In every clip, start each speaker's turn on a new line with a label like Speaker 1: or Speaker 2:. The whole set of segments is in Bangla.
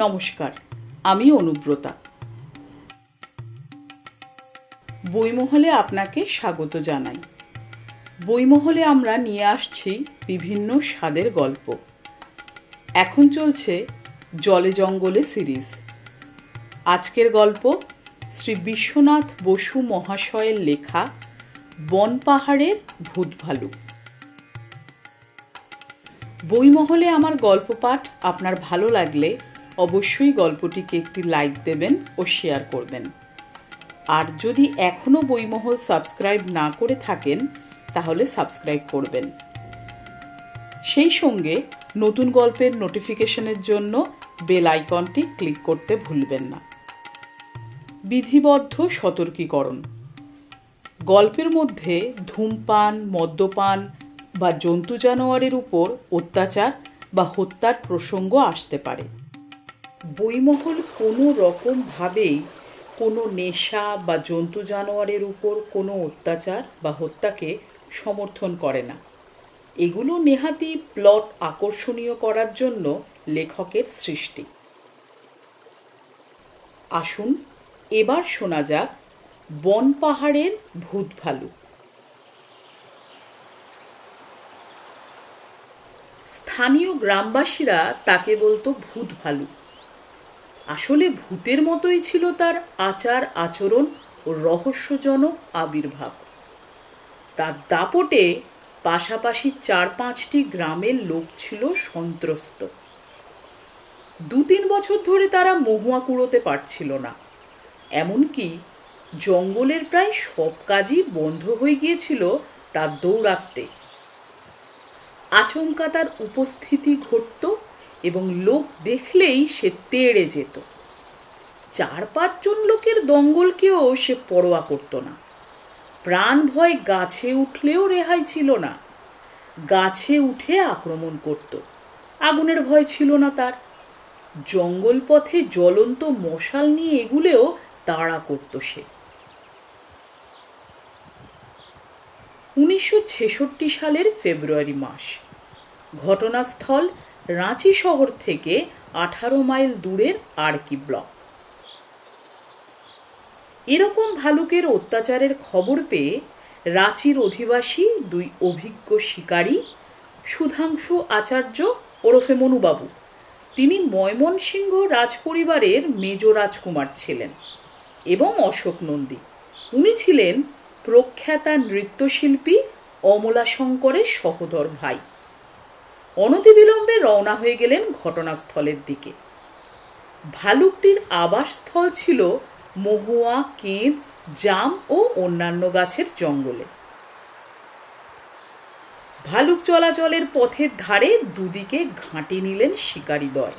Speaker 1: নমস্কার, আমি অনুব্রতা। বইমহলে আপনাকে স্বাগত জানাই। বইমহলে আমরা নিয়ে আসছি বিভিন্ন স্বাদের গল্প। এখন চলছে জলে জঙ্গলে সিরিজ। আজকের গল্প শ্রী বিশ্বনাথ বসু মহাশয়ের লেখা বন পাহাড়ের ভূত ভালুক বইমহলে আমার গল্প পাঠ আপনার ভালো লাগলে অবশ্যই গল্পটিকে একটি লাইক দেবেন ও শেয়ার করবেন। আর যদি এখনও বইমহল সাবস্ক্রাইব না করে থাকেন, তাহলে সাবস্ক্রাইব করবেন। সেই সঙ্গে নতুন গল্পের নোটিফিকেশনের জন্য বেল আইকনটি ক্লিক করতে ভুলবেন না। বিধিবদ্ধ সতর্কীকরণ। গল্পের মধ্যে ধূমপান, মদ্যপান বা জন্তু জানোয়ারের উপর অত্যাচার বা হত্যার প্রসঙ্গ আসতে পারে। বইমহল কোনো রকমভাবেই কোনো নেশা বা জন্তু জানোয়ারের উপর কোনো অত্যাচার বা হত্যাকে সমর্থন করে না। এগুলো নেহাতি প্লট আকর্ষণীয় করার জন্য লেখকের সৃষ্টি। আসুন এবার শোনা যাক বন পাহাড়ের ভূত ভালু। স্থানীয় গ্রামবাসীরা তাকে বলতো ভূত ভালুক আসলে ভূতের মতোই ছিল তার আচার, আচরণ ও রহস্যজনক আবির্ভাব। তার দাপটে পাশাপাশি চার পাঁচটি গ্রামের লোক ছিল সন্ত্রস্ত। দু তিন বছর ধরে তারা মহুয়া কুড়োতে পারছিল না। এমনকি জঙ্গলের প্রায় সব কাজই বন্ধ হয়ে গিয়েছিল তার দৌড়াতে আচমকা তার উপস্থিতি ঘটত এবং লোক দেখলেই সে তেড়ে যেত। চার পাঁচজন লোকের দঙ্গলকেও সে পরোয়া করত না। প্রাণ ভয় গাছে উঠলেও রেহাই ছিল না। গাছে উঠে আক্রমণ করত। আগুনের ভয় ছিল না তার। জঙ্গল পথে জ্বলন্ত মশাল নিয়ে এগুলেও তাড়া করত সে। উনিশশো ছেষট্টি সালের ফেব্রুয়ারি মাস। ঘটনাস্থল রাঁচি শহর থেকে আঠারো মাইল দূরের আরকি ব্লক। এরকম ভালুকের অত্যাচারের খবর পেয়ে রাঁচির অধিবাসী দুই অভিজ্ঞ শিকারী, সুধাংশু আচার্য, ওরফে মনুবাবু, তিনি ময়মনসিংহ রাজপরিবারের মেজ রাজকুমার ছিলেন এবং অশোক নন্দী। উনি ছিলেন প্রখ্যাতা নৃত্যশিল্পী অমলা শঙ্করের সহোদর ভাই। অনতিবিলম্বে রওনা হয়ে গেলেন ঘটনাস্থলের দিকে। ভালুকটির আবাসস্থল ছিল মহুয়া, কেঁদ, জাম ও অন্যান্য গাছের জঙ্গলে। ভালুক চলাচলের পথের ধারে দুদিকে ঘাঁটি নিলেন শিকারী দয়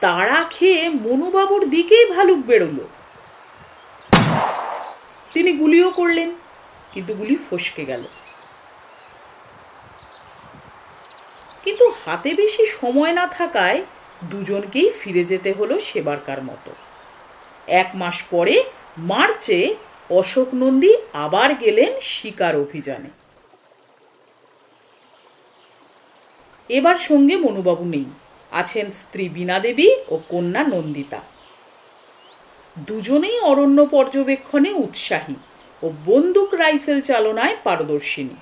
Speaker 1: তাড়া খেয়ে মনুবাবুর দিকেই ভালুক বেরোলো। তিনি গুলিও করলেন, কিন্তু গুলি ফসকে গেল। কিন্তু হাতে বেশি সময় না থাকায় দুজনকেই ফিরে যেতে হলো সেবারকার মতো। এক মাস পরে মার্চে অশোক নন্দী আবার গেলেন শিকার অভিযানে। এবার সঙ্গে মনুবাবু নেই, আছেন স্ত্রী বীণা দেবী ও কন্যা নন্দিতা। দুজনেই অরণ্য পর্যবেক্ষণে উৎসাহী ও বন্দুক রাইফেল চালনায় পারদর্শিনী।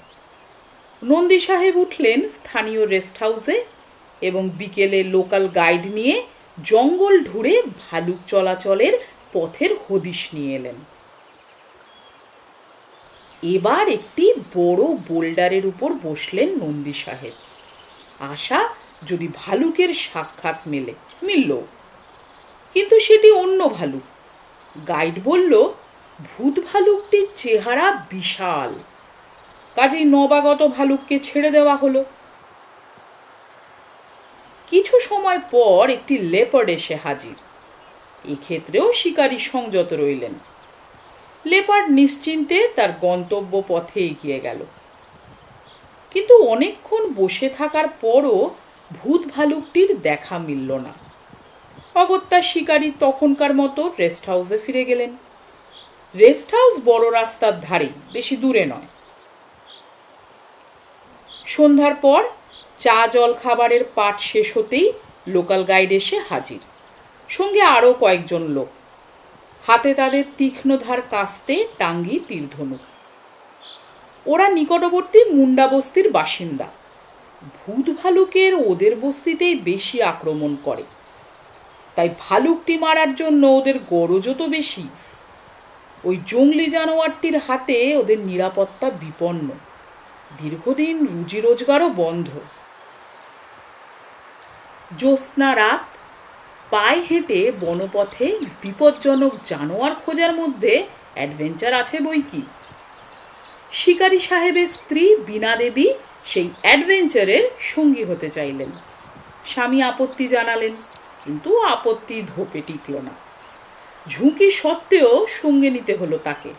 Speaker 1: নন্দী সাহেব উঠলেন স্থানীয় রেস্ট হাউসে এবং বিকেলে লোকাল গাইড নিয়ে জঙ্গল ঢুড়ে ভালুক চলাচলের পথের হদিশ নিয়ে এলেন। এবার একটি বড় বোল্ডারের উপর বসলেন নন্দী সাহেব। আশা যদি ভালুকের সাক্ষাৎ মেলে, মিলল। কিন্তু সেটি অন্য ভালুক। গাইড বলল, ভূত ভালুকটির চেহারা বিশাল। কাজেই নবাগত ভালুককে ছেড়ে দেওয়া হলো। কিছু সময় পর একটি লেপার্ড এসে হাজির। এক্ষেত্রেও শিকারী সংযত রইলেন। লেপার্ড নিশ্চিন্তে তার গন্তব্য পথে এগিয়ে গেল। কিন্তু অনেকক্ষণ বসে থাকার পরও ভূত ভালুকটির দেখা মিলল না। অগত্যা শিকারী তখনকার মতো রেস্ট হাউসে ফিরে গেলেন। রেস্ট হাউস বড় রাস্তার ধারে বেশি দূরে নয়। সন্ধ্যার পর চা জল খাবারের পাট শেষ হতেই লোকাল গাইড এসে হাজির। সঙ্গে আরও কয়েকজন লোক। হাতে তাদের তীক্ষ্ণধার কাস্তে টাঙ্গি তীরধনুক ওরা নিকটবর্তী মুন্ডা বস্তির বাসিন্দা। ভূত ভালুকের ওদের বস্তিতেই বেশি আক্রমণ করে। তাই ভালুকটি মারার জন্য ওদের গরজও তো বেশি। ওই জঙ্গলি জানোয়ারটির হাতে ওদের নিরাপত্তা বিপন্ন। দীর্ঘদিন রুজি রোজগারও বন্ধ। জ্যোৎস্না রাত, পায়ে হেঁটে বনপথে বিপজ্জনক জানোয়ার খোঁজার মধ্যে অ্যাডভেঞ্চার আছে বই কি? শিকারী সাহেবের স্ত্রী বীণা দেবী সেই অ্যাডভেঞ্চারের সঙ্গী হতে চাইলেন। স্বামী আপত্তি জানালেন, কিন্তু আপত্তি ধোপে টিকল না। ঝুঁকি সত্ত্বেও সঙ্গে নিতে হলো তাকে।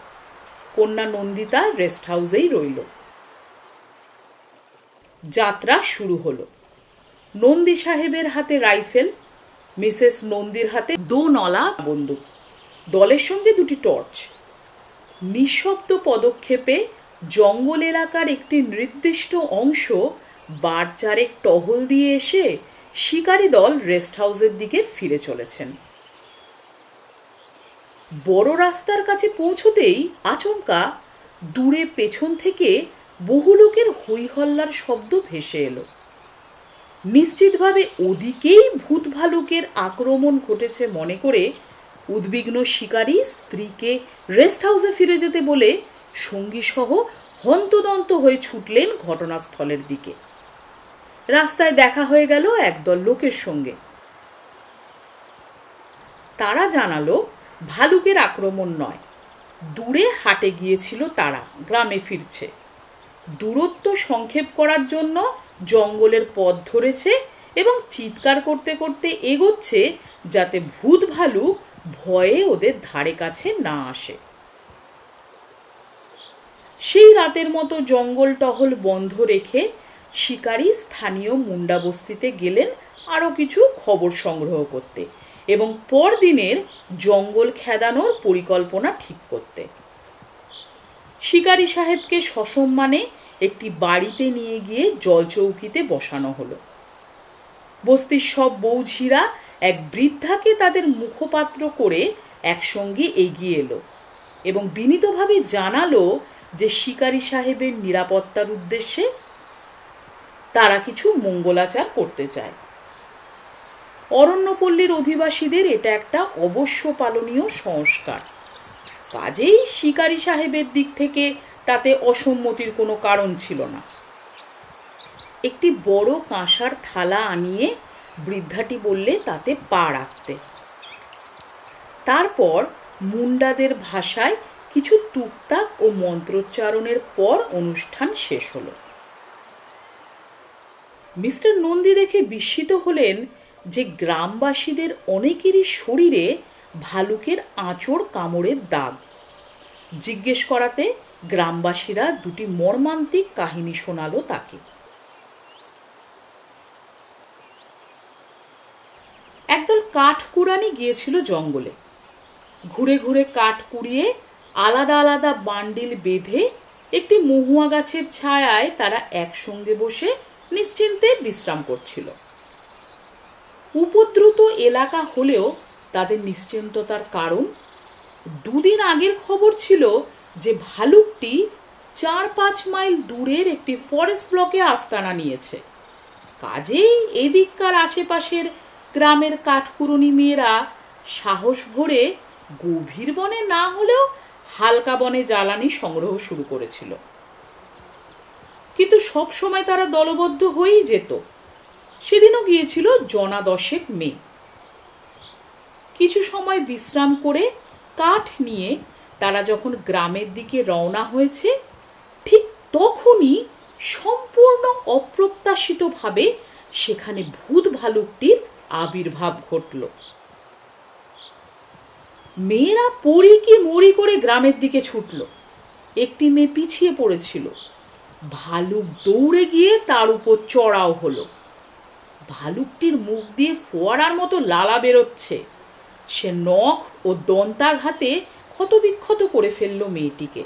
Speaker 1: কন্যা নন্দিতা রেস্ট হাউসেই রইল। যাত্রা শুরু হলো। নন্দী সাহেবের হাতে রাইফেল, মিসেস নন্দীর হাতে দো নলা বন্দুক, দলের সঙ্গে দুটি টর্চ। নিঃশব্দ পদক্ষেপে জঙ্গল এলাকার একটি নির্দিষ্ট অংশ বার চারেক টহল দিয়ে এসে শিকারী দল রেস্ট হাউসের দিকে ফিরে চলেছেন। বড় রাস্তার কাছে পৌঁছতেই আচমকা দূরে পেছন থেকে বহু লোকের হইহল্লার শব্দ ভেসে এলো। নিশ্চিতভাবে ওদিকেই ভূত ভালুকের আক্রমণ ঘটেছে মনে করে উদ্বিগ্ন শিকারী স্ত্রীকে রেস্ট হাউসে ফিরে যেতে বলে সঙ্গী সহ হন্তদন্ত হয়ে ছুটলেন ঘটনাস্থলের দিকে। রাস্তায় দেখা হয়ে গেল একদল লোকের সঙ্গে। তারা জানালো, ভালুকের আক্রমণ নয়। দূরে হাটে গিয়েছিল তারা, গ্রামে ফিরছে। দূরত্ব সংক্ষেপ করার জন্য জঙ্গলের পথ ধরেছে এবং চিৎকার করতে করতে এগোচ্ছে যাতে ভূত ভালুক ভয়ে ওদের ধারে কাছে না আসে। সেই রাতের মতো জঙ্গল টহল বন্ধ রেখে শিকারী স্থানীয় মুন্ডা বস্তিতে গেলেন আরও কিছু খবর সংগ্রহ করতে এবং পরদিনের জঙ্গল খেদানোর পরিকল্পনা ঠিক করতে। শিকারী সাহেবকে সসম্মানে একটি বাড়িতে নিয়ে গিয়ে জলচৌকিতে বসানো হলো। বস্তির সব বৌঝিরা এক বৃদ্ধাকে তাদের মুখপাত্র করে একসঙ্গে এগিয়ে এলো এবং বিনীতভাবে জানালো যে শিকারী সাহেবের নিরাপত্তার উদ্দেশ্যে তারা কিছু মঙ্গলাচার করতে চায়। অরণ্যপল্লীর অধিবাসীদের এটা একটা অবশ্য পালনীয় সংস্কার। কাজেই শিকারী সাহেবের দিক থেকে তাতে অসম্মতির কোনো কারণ ছিল না। একটি বড় কাঁসার থালা আনিয়ে বৃদ্ধাটি বললে তাতে পা রাখতে। তারপর মুন্ডাদের ভাষায় কিছু টুকটাক ও মন্ত্রোচ্চারণের পর অনুষ্ঠান শেষ হলো। মিস্টার নন্দী দেখে বিস্মিত হলেন যে গ্রামবাসীদের অনেকেরই শরীরে ভালুকের আঁচড় কামড়ের দাগ। জিজ্ঞেস করাতে গ্রামবাসীরা দুটি মর্মান্তিক কাহিনী শোনালো তাকে। একদল কাঠ কুড়ানি গিয়েছিল জঙ্গলে। ঘুরে ঘুরে কাঠ কুড়িয়ে আলাদা আলাদা বান্ডিল বেঁধে একটি মহুয়া গাছের ছায়ায় তারা একসঙ্গে বসে নিশ্চিন্তে বিশ্রাম করছিল। উপদ্রুত এলাকা হলেও তাদের নিশ্চিন্ততার কারণ? দুদিন আগের খবর ছিল যে ভালুকটি চার পাঁচ মাইল দূরের একটি ফরেস্ট ব্লকে আস্তানা নিয়েছে। কাজেই এদিককার আশেপাশের গ্রামের কাঠকুরুনি মেয়েরা সাহস ভরে গভীর বনে না হলেও হালকা বনে জ্বালানি সংগ্রহ শুরু করেছিল। কিন্তু সব সময় তারা দলবদ্ধ হয়েই যেত। সেদিনও গিয়েছিল জনা দশেক মেয়ে কিছু সময় বিশ্রাম করে কাঠ নিয়ে তারা যখন গ্রামের দিকে রওনা হয়েছে, ঠিক তখনই সম্পূর্ণ অপ্রত্যাশিতভাবে সেখানে ভূত ভালুকটির আবির্ভাব ঘটল। মেয়েরা পড়ি কি মরি করে গ্রামের দিকে ছুটল। একটি মেয়ে পিছিয়ে পড়েছিল। ভালুক দৌড়ে গিয়ে তার উপর চড়াও হলো। ভালুকটির মুখ দিয়ে ফোয়ারার মতো লালা বেরোচ্ছে। সে নখ ও দন্তাঘাতে ক্ষতবিক্ষত করে ফেলল মেয়েটিকে।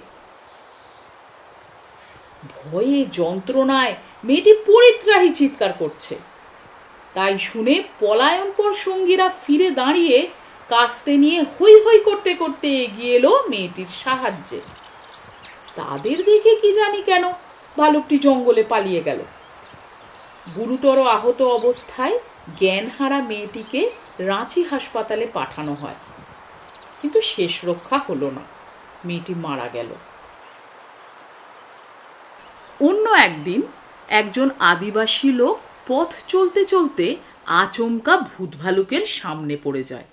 Speaker 1: ভয়ে যন্ত্রণায় মেয়েটি পরিত্রাহী চিৎকার করছে। তাই শুনে পলায়নপর সঙ্গীরা ফিরে দাঁড়িয়ে কাস্তে নিয়ে হই হই করতে করতে এগিয়ে এলো মেয়েটির সাহায্যে। তাদের দেখে কি জানি কেন ভালুকটি জঙ্গলে পালিয়ে গেল। গুরুতর আহত অবস্থায় জ্ঞানহারা মেয়েটিকে রাঁচি হাসপাতালে পাঠানো হয়। কিন্তু শেষ রক্ষা হলো না। মেয়েটি মারা গেল। অন্য একদিন একজন আদিবাসী লোক পথ চলতে চলতে আচমকা ভূত ভালুকের সামনে পড়ে যায়।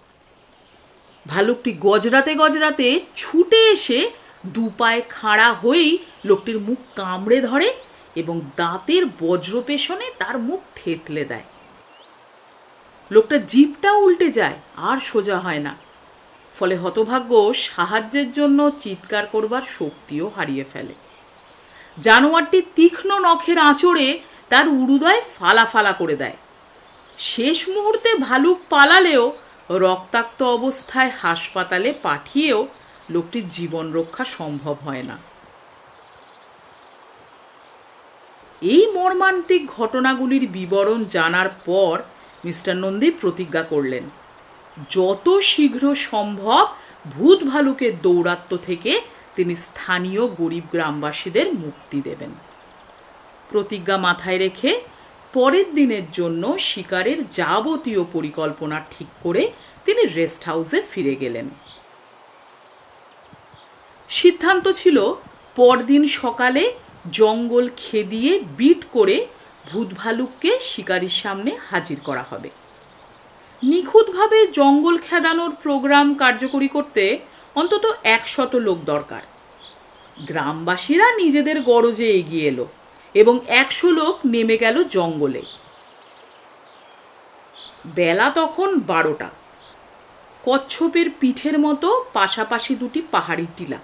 Speaker 1: ভালুকটি গজরাতে গজরাতে ছুটে এসে দু পায়ে খাড়া হয়েই লোকটির মুখ কামড়ে ধরে এবং দাঁতের বজ্র পেশনে তার মুখ থেতলে দেয়। লোকটা জিপটাও উল্টে যায়, আর সোজা হয় না। ফলে হতভাগ্য, সাহায্যের জন্য চিৎকার করবার শক্তিও হারিয়ে ফেলে। জানোয়ারটি তীক্ষ্ণ নখের আঁচড়ে তার উরুদয় ফালা ফালা করে দেয়। শেষ মুহূর্তে ভালুক পালালেও, রক্তাক্ত অবস্থায় হাসপাতালে পাঠিয়েও লোকটির জীবন রক্ষা সম্ভব হয় না। এই মর্মান্তিক ঘটনাগুলির বিবরণ জানার পর মিস্টার নন্দী প্রতিজ্ঞা করলেন। যত শীঘ্র সম্ভব ভূত ভালুকের দৌরাত্ম থেকে তিনি স্থানীয় গরিব গ্রামবাসীদের মুক্তি দেবেন। প্রতিজ্ঞা মাথায় রেখে পরের দিনের জন্য শিকারের যাবতীয় পরিকল্পনা ঠিক করে তিনি রেস্ট হাউসে ফিরে গেলেন। সিদ্ধান্ত ছিল, পরদিন সকালে জঙ্গল খেদিয়ে বিট করে ভূত ভালুককে শিকারীর সামনে হাজির করা হবে। নিখুঁতভাবে জঙ্গল খেদানোর প্রোগ্রাম কার্যকরী করতে অন্তত একশত লোক দরকার। গ্রামবাসীরা নিজেদের গরজে এগিয়ে এলো এবং একশো লোক নেমে গেল জঙ্গলে। বেলা তখন বারোটা। কচ্ছপের পিঠের মতো পাশাপাশি দুটি পাহাড়ি টিলা।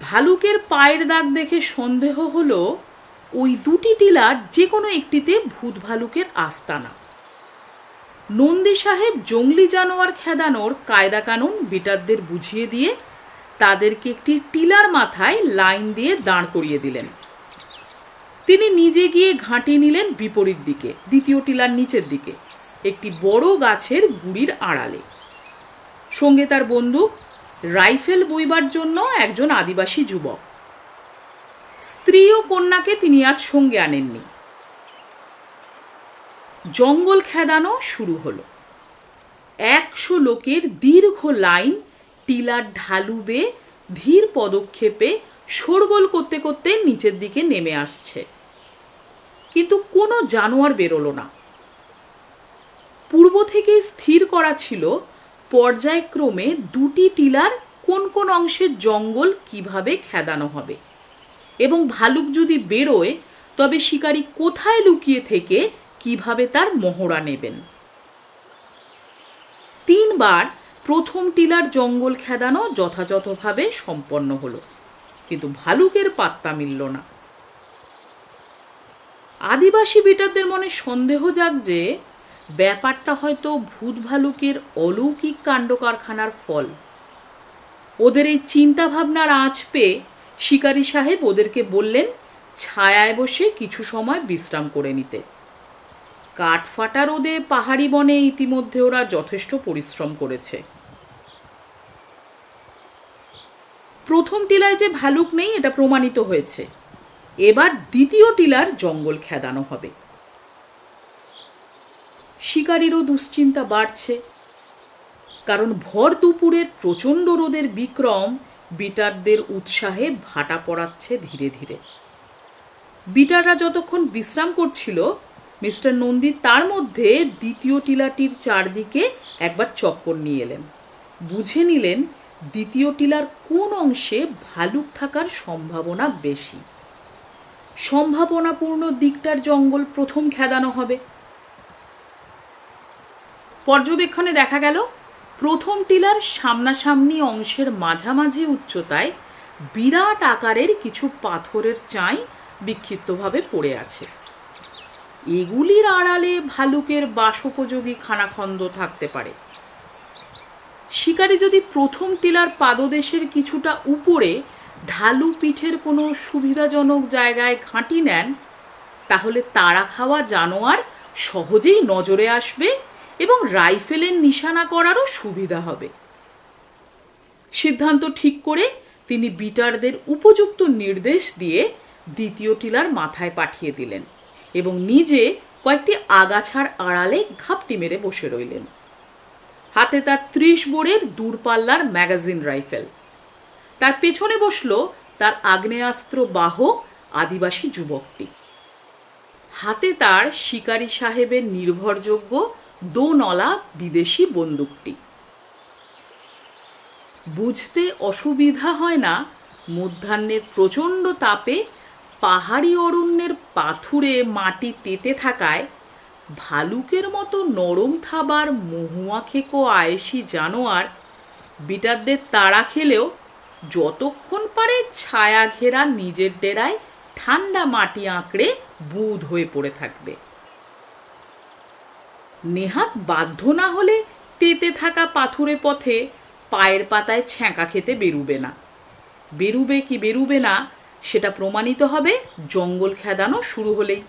Speaker 1: ভালুকের পায়ের দাগ দেখে সন্দেহ হলো ওই দুটি টিলার যে কোনো একটিতে ভূত ভালুকের আস্তানা। নন্দী সাহেব জঙ্গলি জানোয়ার খেদানোর কায়দা কানুন বিটারদের বুঝিয়ে দিয়ে তাদেরকে একটি টিলার মাথায় লাইন দিয়ে দাঁড় করিয়ে দিলেন। তিনি নিজে গিয়ে ঘাঁটি নিলেন বিপরীত দিকে, দ্বিতীয় টিলার নিচের দিকে, একটি বড় গাছের গুড়ির আড়ালে। সঙ্গে তার বন্দুক রাইফেল বইবার জন্য একজন আদিবাসী যুবক। স্ত্রী ও কন্যাকে তিনি আজ সঙ্গে আনেননি। জঙ্গল খেদানো শুরু হলো। একশো লোকের দীর্ঘ লাইন, টিলার ঢালু বেয়ে ধীর পদক্ষেপে শোরগোল করতে করতে নিচের দিকে নেমে আসছে। কিন্তু কোনো জানোয়ার বেরোলো না। পূর্ব থেকে স্থির করা ছিল পর্যায়ক্রমে দুটি টিলার কোন কোন অংশের জঙ্গল কীভাবে খেদানো হবে। এবং ভালুক যদি বেরোয়, তবে শিকারী কোথায় লুকিয়ে থেকে কীভাবে তার মহড়া নেবেন? তিনবার প্রথম টিলার জঙ্গল খেদানো যথাযথভাবে সম্পন্ন হলো, কিন্তু ভালুকের পাত্তা মিলল না। আদিবাসী বিটারদের মনে সন্দেহ যাক যে ব্যাপারটা হয়তো ভূত ভালুকের অলৌকিক কাণ্ড কারখানার ফল। ওদের এই চিন্তাভাবনার আঁচ পেয়ে শিকারী সাহেব ওদেরকে বললেন, ছায়ায় বসে কিছু সময় বিশ্রাম করে নিতে। কাঠ ফাটা রোদে পাহাড়ি বনে ইতিমধ্যে ওরা যথেষ্ট পরিশ্রম করেছে। প্রথম টিলায় যে ভালুক নেই, এটা প্রমাণিত হয়েছে। এবার দ্বিতীয় টিলার জঙ্গল খেদানো হবে। শিকারীরও দুশ্চিন্তা বাড়ছে। কারণ ভর দুপুরের প্রচণ্ড রোদের বিক্রম বিটারদের উৎসাহে ভাটা পড়াচ্ছে ধীরে ধীরে। বিটাররা যতক্ষণ বিশ্রাম করছিল, মিস্টার নন্দী তার মধ্যে দ্বিতীয় টিলাটির চারদিকে একবার চক্কর নিয়ে এলেন। বুঝে নিলেন দ্বিতীয় টিলার কোন অংশে ভালুক থাকার সম্ভাবনা বেশি। সম্ভাবনাপূর্ণ দিকটার জঙ্গল প্রথম খেদানো হবে। পর্যবেক্ষণে দেখা গেল প্রথম টিলার সামনাসামনি অংশের মাঝামাঝি উচ্চতায় বিরাট আকারের কিছু পাথরের চাই বিক্ষিপ্তভাবে পড়ে আছে। এগুলির আড়ালে ভালুকের বাসোপযোগী খানাখন্দ থাকতে পারে। শিকারী যদি প্রথম টিলার পাদদেশের কিছুটা উপরে ঢালু পিঠের কোনো সুবিধাজনক জায়গায় ঘাঁটি নেন, তাহলে তাড়া খাওয়া জানোয়ার সহজেই নজরে আসবে এবং রাইফেলের নিশানা করারও সুবিধা হবে। সিদ্ধান্ত ঠিক করে তিনি বিটারদের উপযুক্ত নির্দেশ দিয়ে দ্বিতীয় টিলার মাথায় পাঠিয়ে দিলেন এবং নিজে কয়েকটি আগাছার আড়ালে ঘাপটি মেরে বসে রইলেন। হাতে তার ত্রিশ বোরের দূরপাল্লার ম্যাগাজিন রাইফেল। তার পেছনে বসল তার আগ্নেয়াস্ত্র বাহক আদিবাসী যুবকটি। হাতে তার শিকারী সাহেবের নির্ভরযোগ্য দোনলা বিদেশি বন্দুকটি। বুঝতে অসুবিধা হয় না মধ্যাহ্নের প্রচণ্ড তাপে পাহাড়ি অরণ্যের পাথুরে মাটি তেতে থাকায় ভালুকের মতো নরম থাবার মহুয়া খেকো আয়েসি জানোয়ার বিটারদের তাড়া খেলেও যতক্ষণ পারে ছায়া ঘেরা নিজের ডেরায় ঠান্ডা মাটি আঁকড়ে বুধ হয়ে পড়ে থাকবে। নেহাত বাধ্য না হলে তেতে থাকা পাথুরে পথে পায়ের পাতায় ছ্যাঁকা খেতে বেরুবে না। বেরুবে কি বেরুবে না, সেটা প্রমাণিত হবে জঙ্গল খেদানো শুরু হলেই।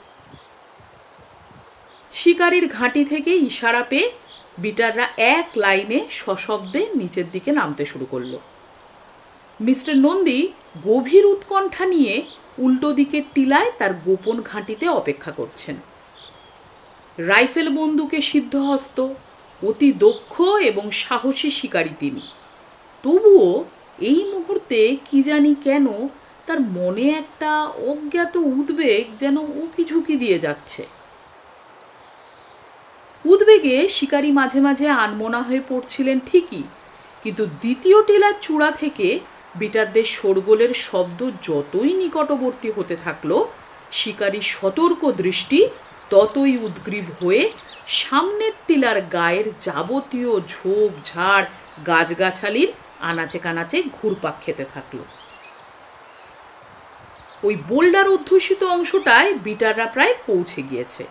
Speaker 1: শিকারীর ঘাঁটি থেকে ইশারা পেয়ে বিটাররা এক লাইনে সশব্দে নিচের দিকে নামতে শুরু করল। মিস্টার নন্দী গভীর উৎকণ্ঠা নিয়ে উল্টো দিকের টিলায় তার গোপন ঘাঁটিতে অপেক্ষা করছেন। রাইফেল বন্দুকে সিদ্ধহস্ত, অতি দক্ষ এবং সাহসী শিকারী তিনি। তবুও এই মুহূর্তে কি জানি কেন তার মনে একটা অজ্ঞাত উদ্বেগ যেন উকি ঝুঁকি দিয়ে যাচ্ছে। উদ্বেগে শিকারী মাঝে মাঝে আনমনা হয়ে পড়ছিলেন ঠিকই, কিন্তু দ্বিতীয় টিলার চূড়া থেকে বিটারদের শোরগোলের শব্দ যতই নিকটবর্তী হতে থাকল শিকারী সতর্ক দৃষ্টি ততই উদ্গ্রীব হয়ে সামনের টিলার গায়ের যাবতীয় ঝোপ ঝাড় গাছগাছালির আনাচে কানাচে ঘুরপাক খেতে থাকল। ওই বোল্ডার অধ্যুষিত অংশটায় বিটাররা প্রায় পৌঁছে গিয়েছে।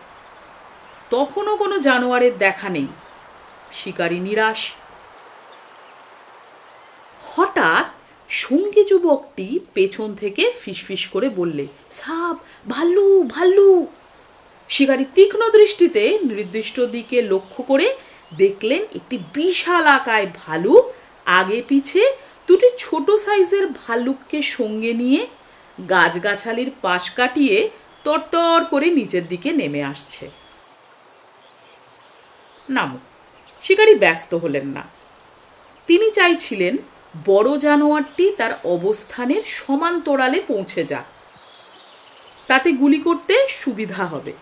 Speaker 1: তখনও কোনো জানোয়ারের দেখা নেই। শিকারি নিরাশ। হঠাৎ সঙ্গী যুবকটি পেছন থেকে ফিসফিস করে বললে সাপ ভাল্লু ভাল্লু। শিকারী তীক্ষ্ণ দৃষ্টিতে নির্দিষ্ট দিকে লক্ষ্য করে দেখলেন একটি বিশাল আকায় ভালুক আগে পিছে দুটি ছোট সাইজের ভাল্লুককে সঙ্গে নিয়ে গাছগাছালির পাশ কাটিয়ে তরতর করে নিচের দিকে নেমে আসছে। নাম, শিকারী ব্যস্ত হলেন না। তিনি চাইছিলেন বড় জানোয়ারটি তার অবস্থানের সমান্তরালে পৌঁছে যাক। তাতে গুলি করতে সুবিধা হবে।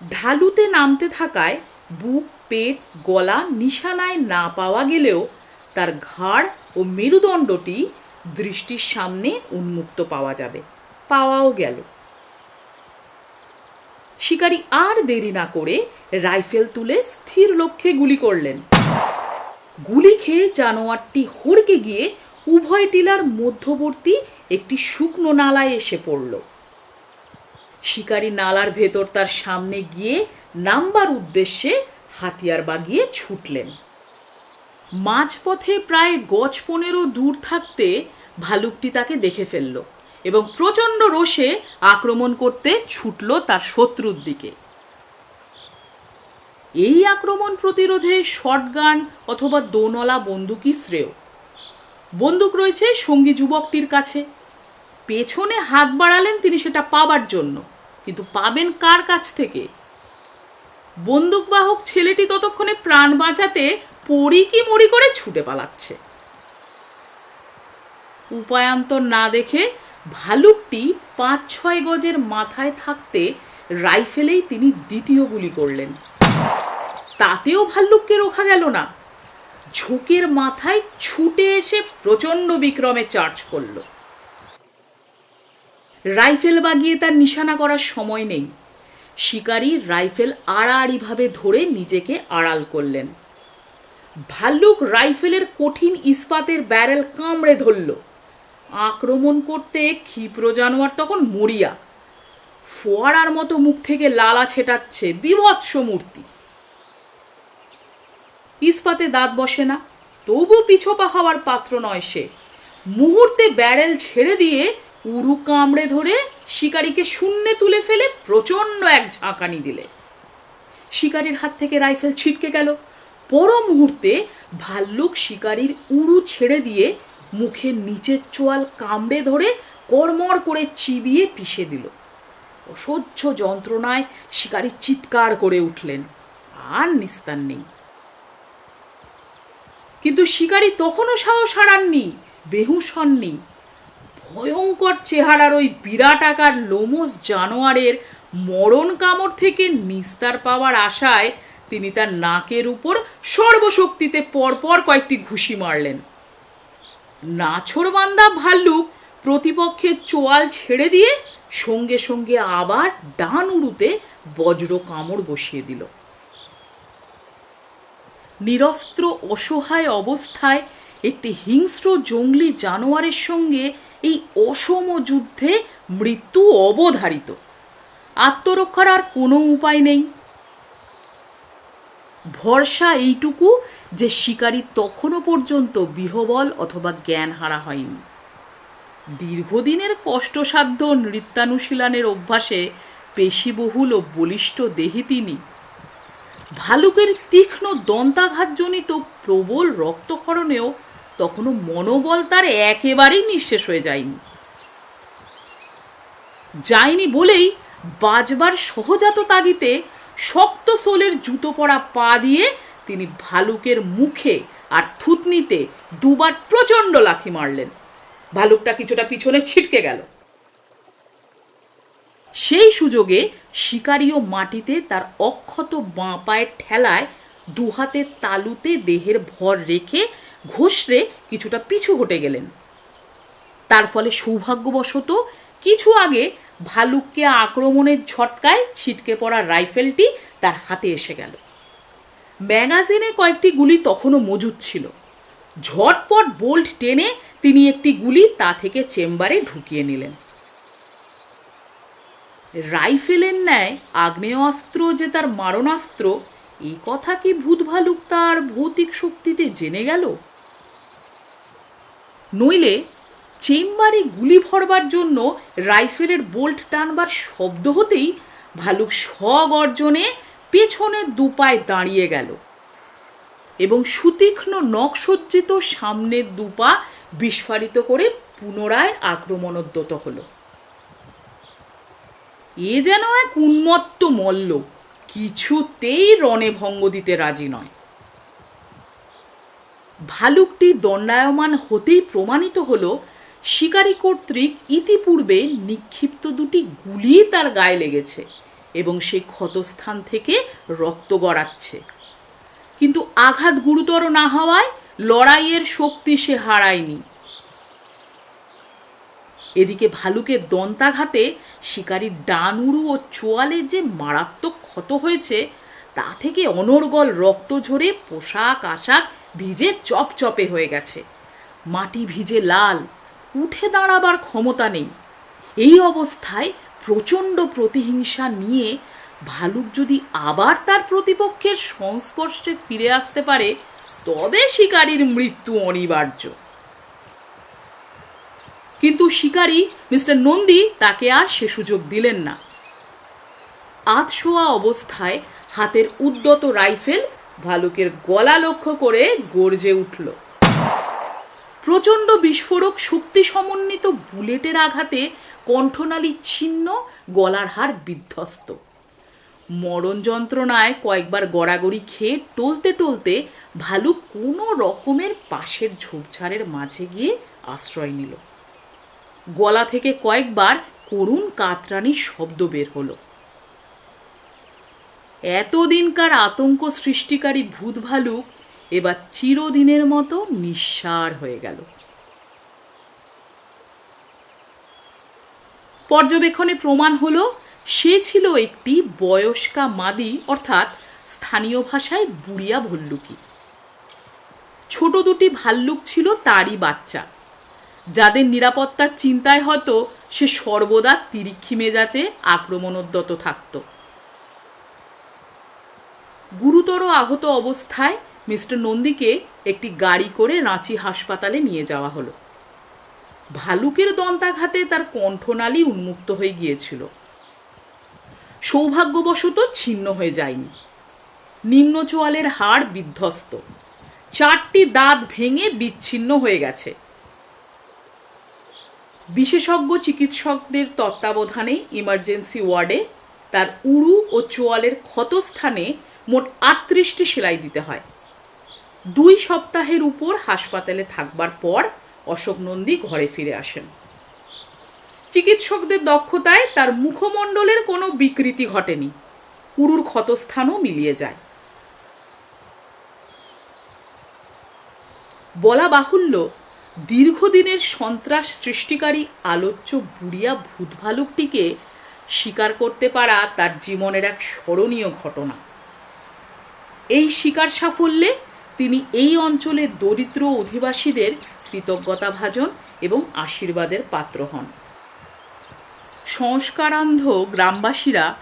Speaker 1: ঢালুতে নামতে থাকায় বুক, পেট, গলা নিশানায় না পাওয়া গেলেও তার ঘাড় ও মেরুদণ্ডটি দৃষ্টির সামনে উন্মুক্ত পাওয়া যাবে, পাওয়াও গেল। শিকারী আর দেরি না করে রাইফেল তুলে স্থির লক্ষ্যে গুলি করলেন। গুলি খেয়ে জানোয়ারটি হড়কে গিয়ে উভয় টিলার মধ্যবর্তী একটি শুকনো নালায় এসে পড়ল। শিকারী নালার ভেতর তার সামনে গিয়ে নাম্বার উদ্দেশ্যে হাতিয়ার বাগিয়ে ছুটলেন। মাঝপথে প্রায় গজ পনেরো দূর থাকতে ভালুকটি তাকে দেখে ফেলল এবং প্রচণ্ড রোষে আক্রমণ করতে ছুটল তার শত্রুর দিকে। এই আক্রমণ প্রতিরোধে শটগান অথবা দোনলা বন্দুকই শ্রেয়। বন্দুক রয়েছে সঙ্গী যুবকটির কাছে। পেছনে হাত বাড়ালেন তিনি সেটা পাবার জন্য। কিন্তু পাবেন কার কাছ থেকে? বন্দুকবাহক ছেলেটি ততক্ষণে প্রাণ বাঁচাতে পড়ি কি মরি করে ছুটে পালাচ্ছে? উপায়ান্তর না দেখে ভালুকটি পাঁচ ছয় গজের মাথায় থাকতে রাইফেলেই তিনি দ্বিতীয় গুলি করলেন। তাতেও ভাল্লুককে রোখা গেল না। ঝোঁকের মাথায় ছুটে এসে প্রচণ্ড বিক্রমে চার্জ করল। রাইফেল বাগিয়ে তার নিশানা করার সময় নেই। শিকারী রাইফেল আড়াআড়িভাবে ধরে নিজেকে আড়াল করলেন। ভাল্লুক রাইফেলের কঠিন ইস্পাতের ব্যারেল কামড়ে ধরল। আক্রমণ করতে ক্ষিপ্র জানোয়ার তখন মরিয়া। ফোয়ারার মতো মুখ থেকে লালা ছেটাচ্ছে বিভৎস মূর্তি। ইস্পাতে দাঁত বসে না, তবু পিছপা হওয়ার পাত্র নয় সে। মুহূর্তে ব্যারেল ছেড়ে দিয়ে উরু কামড়ে ধরে শিকারীকে শূন্যে তুলে ফেলে প্রচণ্ড এক ঝাঁকানি দিলে। শিকারীর হাত থেকে রাইফেল ছিটকে গেল। পর মুহূর্তে ভাল্লুক শিকারীর উড়ু ছেড়ে দিয়ে মুখের নিচের চোয়াল কামড়ে ধরে কড়মড় করে চিবিয়ে পিষে দিল। অসহ্য যন্ত্রণায় শিকারী চিৎকার করে উঠলেন। আর নিস্তার নেই। কিন্তু শিকারী তখনও সাহস হারাননি, বেহুশ হননি। ভয়ঙ্কর চেহারার ওই বিরাট আকার লোমস জানোয়ারের মরণ কামড় থেকে নিস্তার পাওয়ার আশায় তিনি তার নাকের উপর সর্বশক্তিতে পরপর কয়েকটি ঘুষি মারলেন। নাছরবান্দা ভাল্লুক প্রতিপক্ষের চোয়াল ছেড়ে দিয়ে সঙ্গে সঙ্গে আবার ডান উড়ুতে বজ্র কামড় বসিয়ে দিল। নিরস্ত্র, অসহায় অবস্থায় একটি হিংস্র জঙ্গলি জানোয়ারের সঙ্গে এই অসম যুদ্ধে মৃত্যু অবধারিত। আত্মরক্ষার আর কোনো উপায় নেই। ভরসা এইটুকু যে শিকারী তখনও পর্যন্ত বিহবল অথবা জ্ঞান হারা হয়নি। দীর্ঘদিনের কষ্টসাধ্য নৃত্যানুশীলনের অভ্যাসে পেশিবহুল ও বলিষ্ঠ দেহি তিনি। ভালুকের তীক্ষ্ণ দন্তাঘাতজনিত প্রবল রক্তক্ষরণেও তখনও মনোবল তার একেবারেই নিঃশেষ হয়ে যায়নি। যায়নি বলেই বাজবার সহজাত তাগিতে শক্ত সোলের জুতো পরা পা দিয়ে তিনি ভালুকের মুখে আর থুতনিতে দুবার প্রচণ্ড লাথি মারলেন। ভালুকটা কিছুটা পিছনে ছিটকে গেল। সেই সুযোগে শিকারীও মাটিতে তার অক্ষত বাঁ পায়ের ঠেলায় দুহাতে তালুতে দেহের ভর রেখে ঘষড়ে কিছুটা পিছু হটে গেলেন। তার ফলে সৌভাগ্যবশত কিছু আগে ভালুককে আক্রমণের ঝটকায় ছিটকে পড়া রাইফেলটি তার হাতে এসে গেল। ম্যাগাজিনে কয়েকটি গুলি তখনও মজুদ ছিল। ঝটপট বোল্ট টেনে তিনি একটি গুলি তা থেকে চেম্বারে ঢুকিয়ে নিলেন। রাইফেলের ন্যায় আগ্নেয়াস্ত্র যে তার মারণাস্ত্র এই কথা কি ভূত ভালুক তার ভৌতিক শক্তিতে জেনে গেল? নইলে চেম্বারে গুলি ভরবার জন্য রাইফেলের বোল্ট টানবার শব্দ হতেই ভালুক স্বগর্জনে পেছনের দুপায় দাঁড়িয়ে গেল এবং সুতীক্ষ্ণ নখসজ্জিত সামনের দুপা বিস্ফারিত করে পুনরায় আক্রমণোদ্যত হল। এ যেন এক উন্মত্ত মল্ল, কিছুতেই রণে ভঙ্গ দিতে রাজি নয়। ভালুকটি দণ্ডায়মান হতেই প্রমাণিত হল, শিকারী কর্তৃক ইতিপূর্বে নিক্ষিপ্ত দুটি গুলি তার গায়ে লেগেছে এবং সেই ক্ষতস্থান থেকে রক্ত গড়াচ্ছে। কিন্তু আঘাত গুরুতর না হওয়ায় লড়াইয়ের শক্তি সে হারায়নি। এদিকে ভালুকের দন্তাঘাতে শিকারীর ডানুড়ু ও চোয়ালে যে মারাত্মক ক্ষত হয়েছে, তা থেকে অনর্গল রক্ত ঝরে পোশাক আশাক ভিজে চপচপে হয়ে গেছে। মাটি ভিজে লাল, উঠে দাঁড়াবার ক্ষমতা নেই। এই অবস্থায় প্রচণ্ড প্রতিহিংসা নিয়ে ভালুক যদি আবার তার প্রতিপক্ষের সংস্পর্শে ফিরে আসতে পারে, তবে শিকারীর মৃত্যু অনিবার্য। কিন্তু শিকারী মিস্টার নন্দী তাকে আর সে সুযোগ দিলেন না। আধশোয়া অবস্থায় হাতের উদ্যত রাইফেল ভালুকের গলা লক্ষ্য করে গর্জে উঠল। প্রচণ্ড বিস্ফোরক শক্তি সমন্বিত বুলেটের আঘাতে কণ্ঠনালী ছিন্ন, গলার হার বিধ্বস্ত। মরণ যন্ত্রণায় কয়েকবার গড়াগড়ি খেয়ে টলতে টলতে ভালুক কোনো রকমের পাশের ঝোপঝাড়ের মাঝে গিয়ে আশ্রয় নিল। গলা থেকে কয়েকবার করুণ কাতরানির শব্দ বের হলো। এতদিনকার আতঙ্ক সৃষ্টিকারী ভূত ভালুক এবার চিরদিনের মতো নিঃসার হয়ে গেল। পর্যবেক্ষণে প্রমাণ হলো, সে ছিল একটি বয়স্কা মাদি, অর্থাৎ স্থানীয় ভাষায় বুড়িয়া ভল্লুকি। ছোট দুটি ভাল্লুক ছিল তারই বাচ্চা। যাদের নিরাপত্তার চিন্তায় হয়তো সে সর্বদা তিরিক্ষি মেজাজে আক্রমণোদ্যত থাকত। গুরুতর আহত অবস্থায় মিস্টার নন্দীকে একটি গাড়ি করে রাঁচি হাসপাতালে নিয়ে যাওয়া হলো। ভালুকের দন্তাঘাতে তার কণ্ঠনালী উন্মুক্ত হয়ে গিয়েছিল। সৌভাগ্যবশত ছিন্ন হয়ে যায়নি। নিম্ন চোয়ালের হাড় বিধ্বস্ত। চারটি দাঁত ভেঙে বিচ্ছিন্ন হয়ে গেছে। বিশেষজ্ঞ চিকিৎসকদের তত্ত্বাবধানে ইমার্জেন্সি ওয়ার্ডে তার উড়ু ও চোয়ালের ক্ষতস্থানে মোট আটত্রিশটি সেলাই দিতে হয়। দুই সপ্তাহের উপর হাসপাতালে থাকবার পর অশোক নন্দী ঘরে ফিরে আসেন। চিকিৎসকদের দক্ষতায় তার মুখমণ্ডলের কোনো বিকৃতি ঘটেনি। উরুর ক্ষতস্থানও মিলিয়ে যায়। বলা বাহুল্য, দীর্ঘদিনের সন্ত্রাস সৃষ্টিকারী আলোচ্য বুড়িয়া ভূত ভালুকটিকে স্বীকার করতে পারা তার জীবনের এক স্মরণীয় ঘটনা। এই শিকার সাফল্যে তিনি এই অঞ্চলের দরিদ্র অধিবাসীদের কৃতজ্ঞতাভাজন এবং আশীর্বাদের পাত্র হন। সংস্কারান্ধ গ্রামবাসীরা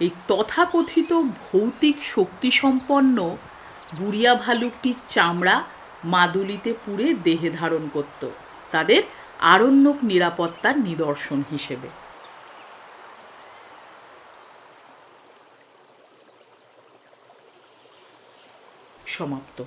Speaker 1: এই তথাকথিত ভৌতিক শক্তিসম্পন্ন বুড়িয়া ভালুকটির চামড়া মাদুলিতে পুড়ে দেহে ধারণ করত। তাদের আরণ্যক নিরাপত্তার নিদর্শন হিসেবে। সমাপ্ত।